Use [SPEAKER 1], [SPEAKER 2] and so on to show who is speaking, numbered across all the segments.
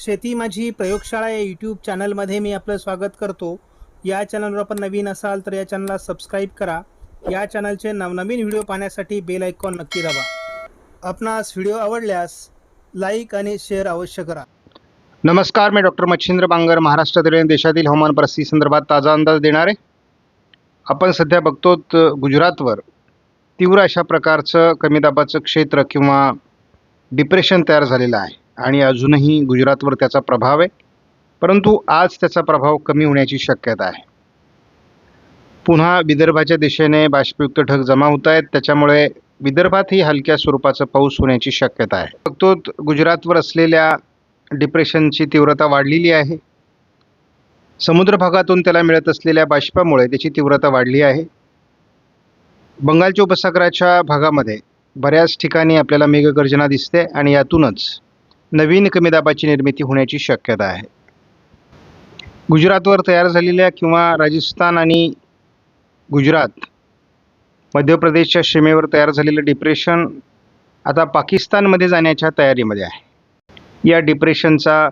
[SPEAKER 1] शेती माझी प्रयोगशाळा या यूट्यूब चॅनलमध्ये मी आपलं स्वागत करतो. या चॅनलवर आपण नवीन असाल तर या चॅनलला सबस्क्राईब करा. या चॅनलचे नवनवीन व्हिडिओ पाहण्यासाठी बेल आयकॉन नक्की दाबा. आपणास व्हिडिओ आवडल्यास लाईक आणि शेअर अवश्य करा.
[SPEAKER 2] नमस्कार मी डॉक्टर मच्छिंद्र बांगर महाराष्ट्रातील आणि देशातील हवामान परिस्थिती संदर्भात ताजा अंदाज देणार. आहे आपण सध्या बघतो गुजरातवर तीव्र अशा प्रकारचं कमी दाबाचं क्षेत्र किंवा डिप्रेशन तयार झालेलं आहे. आणि अजूनही गुजरातवर त्याचा प्रभाव आहे. परंतु आज त्याचा प्रभाव कमी होण्याची शक्यता आहे. पुन्हा विदर्भाच्या दिशेने बाष्पयुक्त ढग जमा होत आहेत. त्याच्यामुळे विदर्भातही हलक्या स्वरूपाचा पाऊस होण्याची शक्यता आहे. फक्त गुजरातवर असलेल्या डिप्रेशनची तीव्रता वाढलेली आहे. समुद्र भागातून त्याला मिळत असलेल्या बाष्पामुळे त्याची तीव्रता वाढली आहे. बंगालच्या उपसागराच्या भागामध्ये बऱ्याच ठिकाणी आपल्याला मेघगर्जना दिसते आणि यातूनच नवीन कमी दाबाची निर्मिती होण्याची शक्यता आहे. गुजरातवर तयार झालेल्या किंवा राजस्थान आणि गुजरात मध्य प्रदेशच्या सीमेवर तयार झालेलं डिप्रेशन आता पाकिस्तानमध्ये जाण्याच्या तयारीमध्ये आहे. या डिप्रेशनचा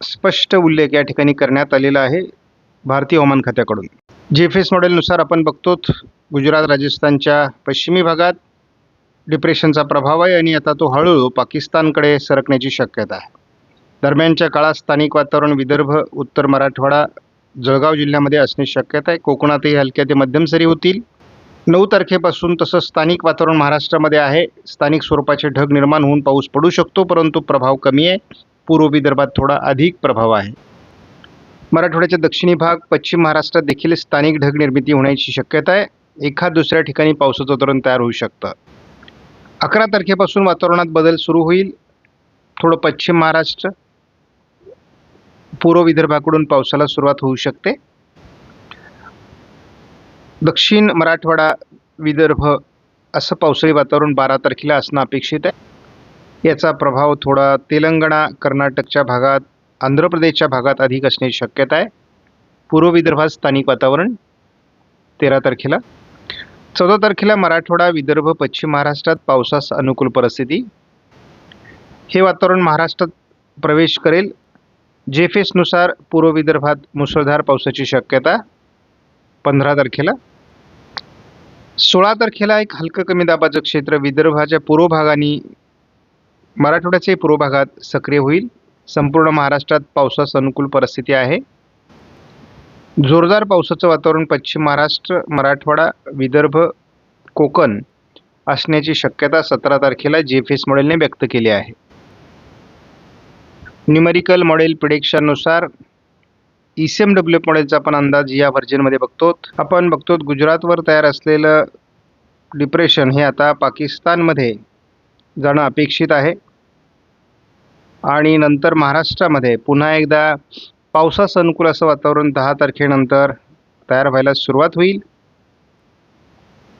[SPEAKER 2] स्पष्ट उल्लेख या ठिकाणी करण्यात आलेला आहे भारतीय हवामान खात्याकडून. जी एफ एस मॉडेलनुसार आपण बघतो गुजरात राजस्थानच्या पश्चिमी भागात डिप्रेशनचा प्रभाव आहे आणि आता तो हळूहळू पाकिस्तानकडे सरकण्याची शक्यता आहे. दरम्यानच्या काळात स्थानिक वातावरण विदर्भ उत्तर मराठवाडा जळगाव जिल्ह्यामध्ये असण्याची शक्यता आहे. कोकणातही हलक्या ते मध्यम सरी होतील. नऊ तारखेपासून तसं स्थानिक वातावरण महाराष्ट्रामध्ये आहे. स्थानिक स्वरूपाचे ढग निर्माण होऊन पाऊस पडू शकतो परंतु प्रभाव कमी आहे. पूर्व विदर्भात थोडा अधिक प्रभाव आहे. मराठवाड्याच्या दक्षिणी भाग पश्चिम महाराष्ट्रात देखील स्थानिक ढग निर्मिती होण्याची शक्यता आहे. एखाद दुसऱ्या ठिकाणी पावसाचं धोरण तयार होऊ शकतं. अकरा तारखेपासून वातावरणात बदल सुरू होईल. थोडं पश्चिम महाराष्ट्र पूर्व विदर्भाकडून पावसाला सुरुवात होऊ शकते. दक्षिण मराठवाडा विदर्भ असं पावसाळी वातावरण बारा तारखेला असणं अपेक्षित आहे. याचा प्रभाव थोडा तेलंगणा कर्नाटकच्या भागात आंध्र प्रदेशच्या भागात अधिक असण्याची शक्यता आहे. पूर्व विदर्भात स्थानिक वातावरण तेरा तारखेला चौदा तारखेला मराठवाडा विदर्भ पश्चिम महाराष्ट्रात पावसास अनुकूल परिस्थिती. हे वातावरण महाराष्ट्रात प्रवेश करेल. जेफेसनुसार पूर्व विदर्भात मुसळधार पावसाची शक्यता. पंधरा तारखेला. सोळा तारखेला एक हलकं कमी दाबाचं क्षेत्र विदर्भाच्या पूर्व भागाने मराठवाड्याच्याही पूर्व भागात सक्रिय होईल. संपूर्ण महाराष्ट्रात पावसास अनुकूल परिस्थिती आहे. जोरदार पावसाचं वातावरण पश्चिम महाराष्ट्र मराठवाडा विदर्भ कोकण असण्याची शक्यता सतरा तारखेला जी एफ एस मॉडेलने व्यक्त केली आहे. न्युमेरिकल मॉडेल प्रिडिक्शननुसार ई सी एम डब्ल्यू मॉडेलचा आपण अंदाज या व्हर्जनमध्ये बघतो. आपण बघतो गुजरातवर तयार असलेलं डिप्रेशन हे आता पाकिस्तानमध्ये जाणं अपेक्षित आहे. आणि नंतर महाराष्ट्रामध्ये पुन्हा एकदा पावसास अनुकूल असं वातावरण दहा तारखेनंतर तयार व्हायला सुरुवात होईल.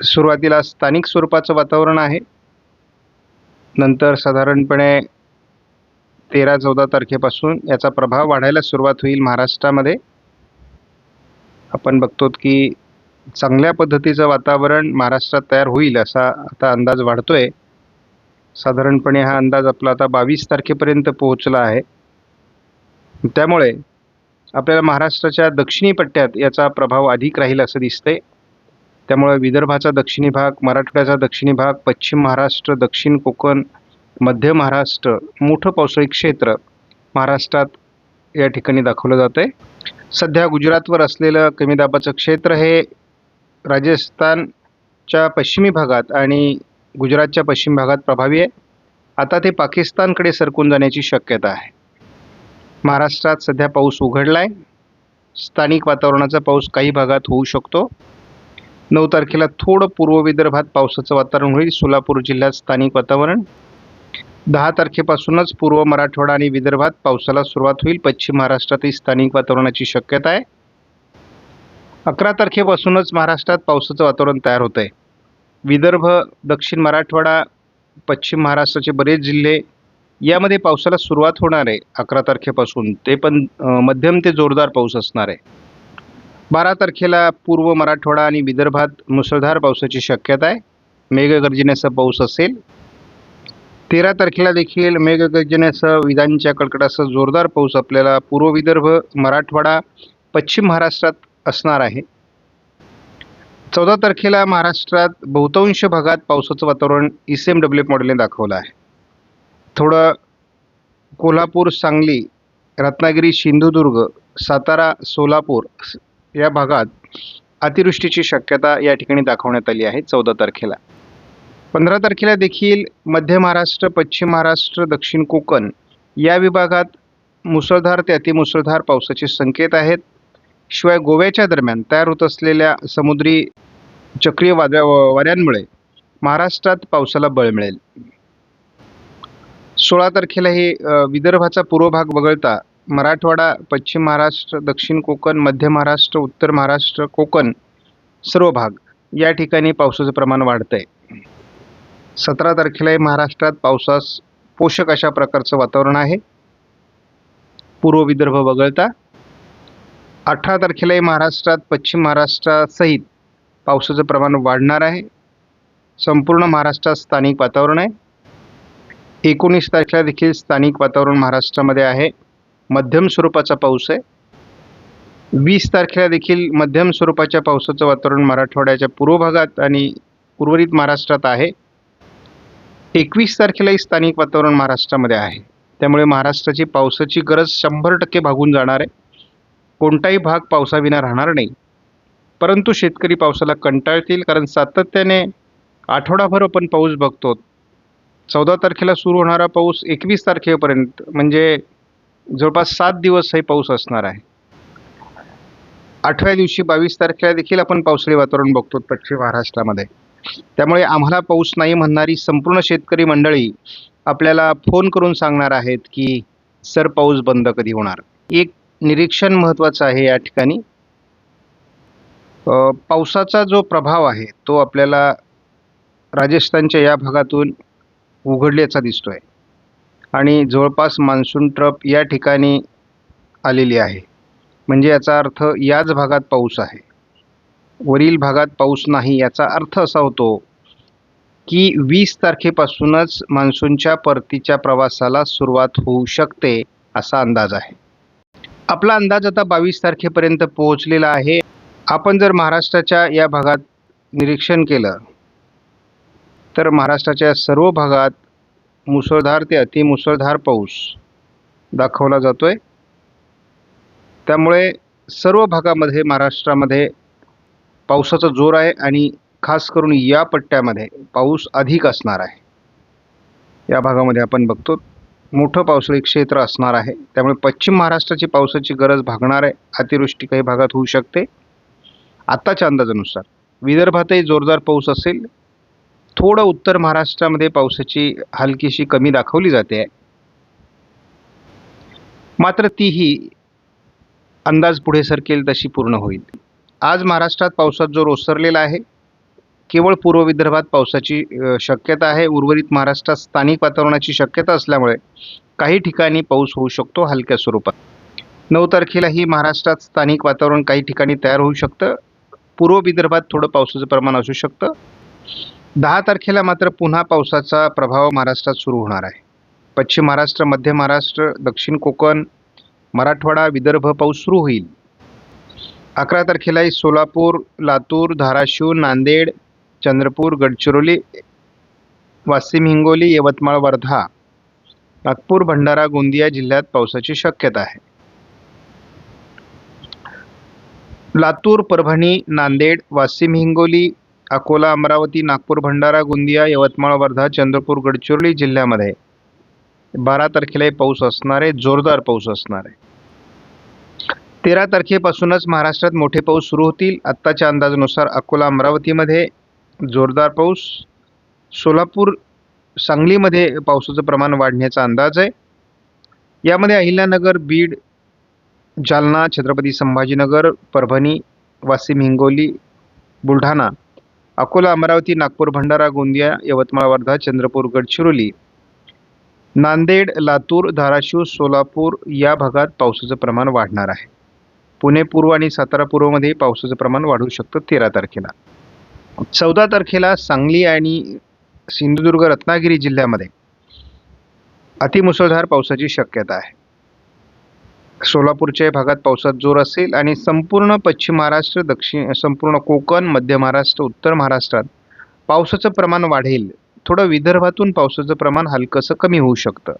[SPEAKER 2] सुरुवातीला स्थानिक स्वरूपाचं वातावरण आहे. नंतर साधारणपणे तेरा चौदा तारखेपासून याचा प्रभाव वाढायला सुरुवात होईल महाराष्ट्रामध्ये. आपण बघतो की चांगल्या पद्धतीचं वातावरण महाराष्ट्रात तयार होईल असा आता अंदाज वाढतो आहे साधारणपणे हा अंदाज आपला आता बावीस तारखेपर्यंत पोहोचला आहे. त्यामुळे आपल्याला महाराष्ट्राच्या दक्षिणी पट्ट्यात याचा प्रभाव अधिक राहील असं दिसतंय. त्यामुळे विदर्भाचा दक्षिणी भाग मराठवाड्याचा दक्षिणी भाग पश्चिम महाराष्ट्र दक्षिण कोकण मध्य महाराष्ट्र मोठं पावसाळी क्षेत्र महाराष्ट्रात या ठिकाणी दाखवलं जातं आहे सध्या गुजरातवर असलेलं कमी दाबाचं क्षेत्र हे राजस्थानच्या पश्चिमी भागात आणि गुजरातच्या पश्चिम भागात प्रभावी आहे. आता ते पाकिस्तानकडे सरकून जाण्याची शक्यता आहे. महाराष्ट्रात सध्या पाऊस उघडला आहे स्थानिक वातावरणाचा पाऊस काही भागात होऊ शकतो. नऊ तारखेला थोडं पूर्व विदर्भात पावसाचं वातावरण होईल. सोलापूर जिल्ह्यात स्थानिक वातावरण. दहा तारखेपासूनच पूर्व मराठवाडा आणि विदर्भात पावसाला सुरुवात होईल. पश्चिम महाराष्ट्रातही स्थानिक वातावरणाची शक्यता आहे. अकरा तारखेपासूनच महाराष्ट्रात पावसाचं वातावरण तयार होतं आहे विदर्भ दक्षिण मराठवाडा पश्चिम महाराष्ट्राचे बरेच जिल्हे यामध्ये पावसाला सुरुवात होणार आहे अकरा तारखेपासून. ते पण मध्यम ते जोरदार पाऊस असणार आहे. बारा तारखेला पूर्व मराठवाडा आणि विदर्भात मुसळधार पावसाची शक्यता आहे. मेघगर्जनेचा पाऊस असेल. तेरा तारखेला देखील मेघगर्जनेसह विजांच्या कडकडासह जोरदार पाऊस आपल्याला पूर्व विदर्भ मराठवाडा पश्चिम महाराष्ट्रात असणार आहे. चौदा तारखेला महाराष्ट्रात बहुतांश भागात पावसाचं वातावरण ई सी एम डब्ल्यू मॉडेलने दाखवलं आहे. थोडं कोल्हापूर सांगली रत्नागिरी सिंधुदुर्ग सातारा सोलापूर या भागात अतिवृष्टीची शक्यता या ठिकाणी दाखवण्यात आली आहे चौदा तारखेला. पंधरा तारखेला देखील मध्य महाराष्ट्र पश्चिम महाराष्ट्र दक्षिण कोकण या विभागात मुसळधार ते अतिमुसळधार पावसाचे संकेत आहेत. शिवाय गोव्याच्या दरम्यान तयार होत असलेल्या समुद्री चक्रीय वादळा वाऱ्यांमुळे महाराष्ट्रात पावसाला बळ मिळेल. सोळा तारखेला हे विदर्भाचा पूर्व भाग वगळता मराठवाडा पश्चिम महाराष्ट्र दक्षिण कोकण मध्य महाराष्ट्र उत्तर महाराष्ट्र कोकण सर्व भाग या ठिकाणी पावसाचं प्रमाण वाढतं आहे सतरा तारखेलाही महाराष्ट्रात पावसास पोषक अशा प्रकारचं वातावरण आहे. पूर्व विदर्भ वगळता अठरा तारखेलाही महाराष्ट्रात पश्चिम महाराष्ट्रासहित पावसाचं प्रमाण वाढणार आहे. संपूर्ण महाराष्ट्रात स्थानिक वातावरण आहे. एकोणीस तारखेला देखील स्थानिक वातावरण महाराष्ट्रामध्ये आहे. मध्यम स्वरूपाचा पाऊस आहे. वीस तारखेला देखील मध्यम स्वरूपाच्या पावसाचं वातावरण मराठवाड्याच्या पूर्व भागात आणि उर्वरित महाराष्ट्रात आहे. एकवीस तारखेलाही स्थानिक वातावरण महाराष्ट्रामध्ये आहे. त्यामुळे महाराष्ट्राची पावसाची गरज शंभर टक्के भागून जाणार आहे. कोणताही भाग पावसाविना राहणार नाही. परंतु शेतकरी पावसाला कंटाळतील कारण सातत्याने आठवडाभर आपण पाऊस बघतो. चौदा तारखेला सुरू होणारा पाऊस एकवीस तारखेपर्यंत म्हणजे जवळपास सात दिवस हे पाऊस असणार आहे. आठव्या दिवशी बावीस तारखेला देखील आपण पावसाळी वातावरण बघतो पश्चिम महाराष्ट्रामध्ये. त्यामुळे आम्हाला पाऊस नाही म्हणणारी संपूर्ण शेतकरी मंडळी आपल्याला फोन करून सांगणार आहेत की सर पाऊस बंद कधी होणार? एक निरीक्षण महत्त्वाचं आहे या ठिकाणी. पावसाचा जो प्रभाव आहे तो आपल्याला राजस्थानच्या या भागातून उघडल्याचा दिसतोय. आणि जवळपास मान्सून ट्रप या ठिकाणी आलेली आहे. म्हणजे याचा अर्थ याच भागात पाऊस आहे. वरील भागात पाऊस नाही याचा अर्थ असा होतो की वीस तारखेपासूनच मान्सूनच्या परतीच्या प्रवासाला सुरुवात होऊ शकते असा अंदाज आहे. आपला अंदाज आता बावीस तारखेपर्यंत पोहोचलेला आहे. आपण जर महाराष्ट्राच्या या भागात निरीक्षण केलं तर महाराष्ट्राच्या सर्व भागात मुसळधार ते अतिमुसळधार पाऊस दाखवला जातो आहे त्यामुळे सर्व भागामध्ये महाराष्ट्रामध्ये पावसाचा जोर आहे आणि खास करून या पट्ट्यामध्ये पाऊस अधिक असणार आहे. या भागामध्ये आपण बघतो मोठं पावसाळी क्षेत्र असणार आहे. त्यामुळे पश्चिम महाराष्ट्राची पावसाची गरज भागणार आहे अतिवृष्टी काही भागात होऊ शकते. आत्ताच्या अंदाजानुसार विदर्भातही जोरदार पाऊस असेल थोडं उत्तर महाराष्ट्रामध्ये पावसाची हलकीशी कमी दाखवली जाते. आहे मात्र तीही अंदाज पुढे सरकेल तशी पूर्ण होईल. आज महाराष्ट्रात पावसात जोर ओसरलेला आहे. केवळ पूर्व विदर्भात पावसाची शक्यता आहे. उर्वरित महाराष्ट्रात स्थानिक वातावरणाची शक्यता असल्यामुळे काही ठिकाणी पाऊस होऊ शकतो हलक्या स्वरूपात. नऊ तारखेलाही महाराष्ट्रात स्थानिक वातावरण काही ठिकाणी तयार होऊ शकतं. पूर्व विदर्भात थोडं पावसाचं प्रमाण असू शकतं. दहा तारखेला मात्र पुन्हा पावसाचा प्रभाव महाराष्ट्रात सुरू होणार आहे. पश्चिम महाराष्ट्र मध्य महाराष्ट्र दक्षिण कोकण मराठवाडा विदर्भ पाऊस सुरू होईल. अकरा तारखेलाही सोलापूर लातूर धाराशिव नांदेड चंद्रपूर गडचिरोली वाशिम हिंगोली यवतमाळ वर्धा नागपूर भंडारा गोंदिया जिल्ह्यात पावसाची शक्यता आहे. लातूर परभणी नांदेड वाशिम हिंगोली अकोला अमरावती नागपूर भंडारा गोंदिया यवतमाळ वर्धा चंद्रपूर गडचिरोली जिल्ह्यामध्ये बारा तारखेलाही पाऊस असणार आहे जोरदार पाऊस असणार आहे. तेरा तारखेपासूनच महाराष्ट्रात मोठे पाऊस सुरू होतील. आत्ताच्या अंदाजानुसार अकोला अमरावतीमध्ये जोरदार पाऊस सोलापूर सांगलीमध्ये पावसाचं प्रमाण वाढण्याचा अंदाज आहे. यामध्ये अहिल्यानगर बीड जालना छत्रपती संभाजीनगर परभणी वाशिम हिंगोली बुलढाणा अकोला अमरावती नागपूर भंडारा गोंदिया यवतमाळ वर्धा चंद्रपूर गडचिरोली नांदेड लातूर धाराशिव सोलापूर या भागात पावसाचं प्रमाण वाढणार आहे. पुणे पूर्व आणि सातारा पूर्वमध्ये पावसाचं प्रमाण वाढू शकतं तेरा तारखेला. चौदा तारखेला सांगली आणि सिंधुदुर्ग रत्नागिरी जिल्ह्यामध्ये अतिमुसळधार पावसाची शक्यता आहे. सोलापूरच्या भागात पावसात जोर असेल आणि संपूर्ण पश्चिम महाराष्ट्र दक्षिण संपूर्ण कोकण मध्य महाराष्ट्र उत्तर महाराष्ट्रात पावसाचं प्रमाण वाढेल. थोडं विदर्भातून पावसाचं प्रमाण हलकंसं कमी होऊ शकतं.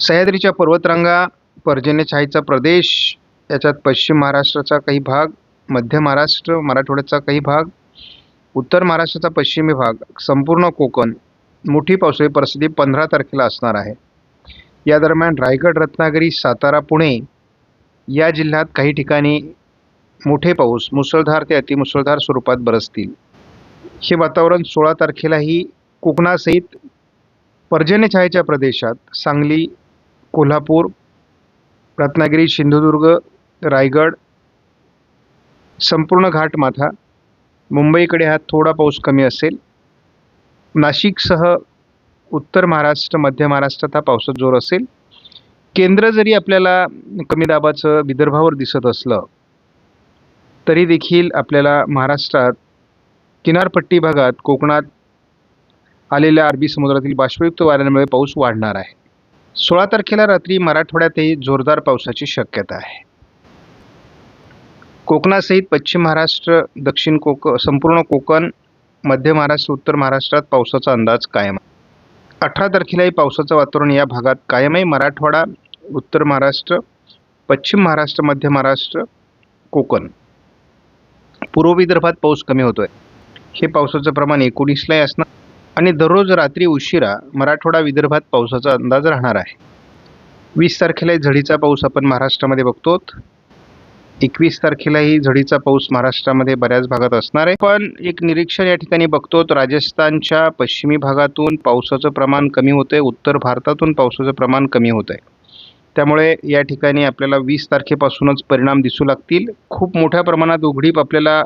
[SPEAKER 2] सह्याद्रीच्या पर्वतरांगा पर्जन्यछाईचा प्रदेश याच्यात पश्चिम महाराष्ट्राचा काही भाग मध्य महाराष्ट्र मराठवाड्याचा काही भाग उत्तर महाराष्ट्राचा पश्चिमी भाग संपूर्ण कोकण. मोठी पावसाळी परिस्थिती पंधरा तारखेला असणार आहे. या दरम्यान रायगड रत्नागिरी सातारा पुणे या जिल्ह्यात काही ठिकाणी मोठे पाऊस मुसळधार ते अतिमुसळधार स्वरूपात बरसतील. हे वातावरण सोळा तारखेलाही कोकणासहित पर्जन्यछायेच्या प्रदेशात सांगली कोल्हापूर रत्नागिरी सिंधुदुर्ग रायगड संपूर्ण घाटमाथा मुंबईकडे हा थोडा पाऊस कमी असेल. नाशिकसह उत्तर महाराष्ट्र मध्य महाराष्ट्रात हा पावसाचा जोर असेल. केंद्र जरी आपल्याला कमी दाबाचं विदर्भावर दिसत असलं तरी देखील आपल्याला महाराष्ट्रात किनारपट्टी भागात कोकणात आलेल्या अरबी समुद्रातील बाष्पयुक्त वाऱ्यांमुळे पाऊस वाढणार आहे. सोळा तारखेला रात्री मराठवाड्यातही जोरदार पावसाची शक्यता आहे. कोकणासहित पश्चिम महाराष्ट्र दक्षिण कोक संपूर्ण कोकण मध्य महाराष्ट्र उत्तर महाराष्ट्रात पावसाचा अंदाज कायम आहे. अठरा तारखेलाही पावसाचं वातावरण या भागात कायम आहे मराठवाडा उत्तर महाराष्ट्र पश्चिम महाराष्ट्र मध्य महाराष्ट्र कोकण. पूर्व विदर्भात पाऊस कमी होतोय. हे पावसाचं प्रमाण एकोणीसलाही असणार आणि दररोज रात्री उशिरा मराठवाडा विदर्भात पावसाचा अंदाज राहणार आहे. वीस तारखेलाही झडीचा पाऊस आपण महाराष्ट्रामध्ये बघतो एकवीस तारखेलाही झडीचा पाऊस महाराष्ट्रामध्ये बऱ्याच भागात असणार आहे. पण एक निरीक्षण या ठिकाणी बघतो राजस्थानच्या पश्चिमी भागातून पावसाचं प्रमाण कमी होतंय. उत्तर भारतातून पावसाचं प्रमाण कमी होत आहे त्यामुळे या ठिकाणी आपल्याला वीस तारखेपासूनच परिणाम दिसू लागतील. खूप मोठ्या प्रमाणात उघडीप आपल्याला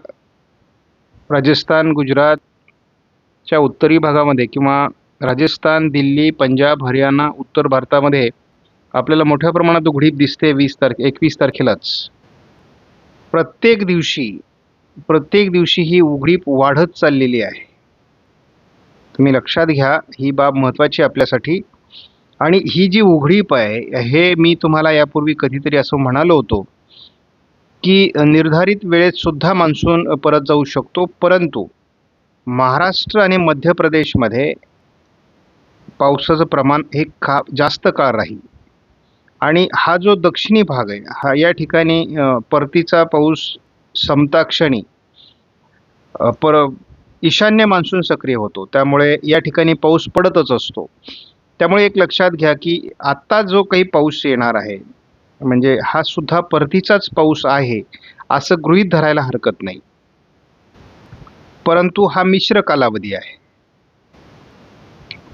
[SPEAKER 2] राजस्थान गुजरातच्या उत्तरी भागामध्ये किंवा राजस्थान दिल्ली पंजाब हरियाणा उत्तर भारतामध्ये आपल्याला मोठ्या प्रमाणात उघडीप दिसते वीस तारखे एकवीस तारखेलाच. प्रत्येक दिवशी प्रत्येक दिवशी ही उघडीप वाढत चाललेली आहे. तुम्ही लक्षात घ्या ही बाब महत्त्वाची आपल्यासाठी. आणि ही जी उघडीप आहे हे मी तुम्हाला यापूर्वी कधीतरी असं म्हणालो होतो की निर्धारित वेळेत सुद्धा मान्सून परत जाऊ शकतो परंतु महाराष्ट्र आणि मध्य प्रदेशमध्ये पावसाचं प्रमाण हे का जास्त काळ राहील. आणि हा जो दक्षिणी भाग आहे हा या ठिकाणी परतीचा पाऊस संपताक्षणी पर ईशान्य मान्सून सक्रिय होतो. त्यामुळे या ठिकाणी पाऊस पडतच असतो. त्यामुळे एक लक्षात घ्या की आत्ता जो काही पाऊस येणार आहे म्हणजे हा सुद्धा परतीचाच पाऊस आहे असं गृहीत धरायला हरकत नाही. परंतु हा मिश्र कालावधी आहे.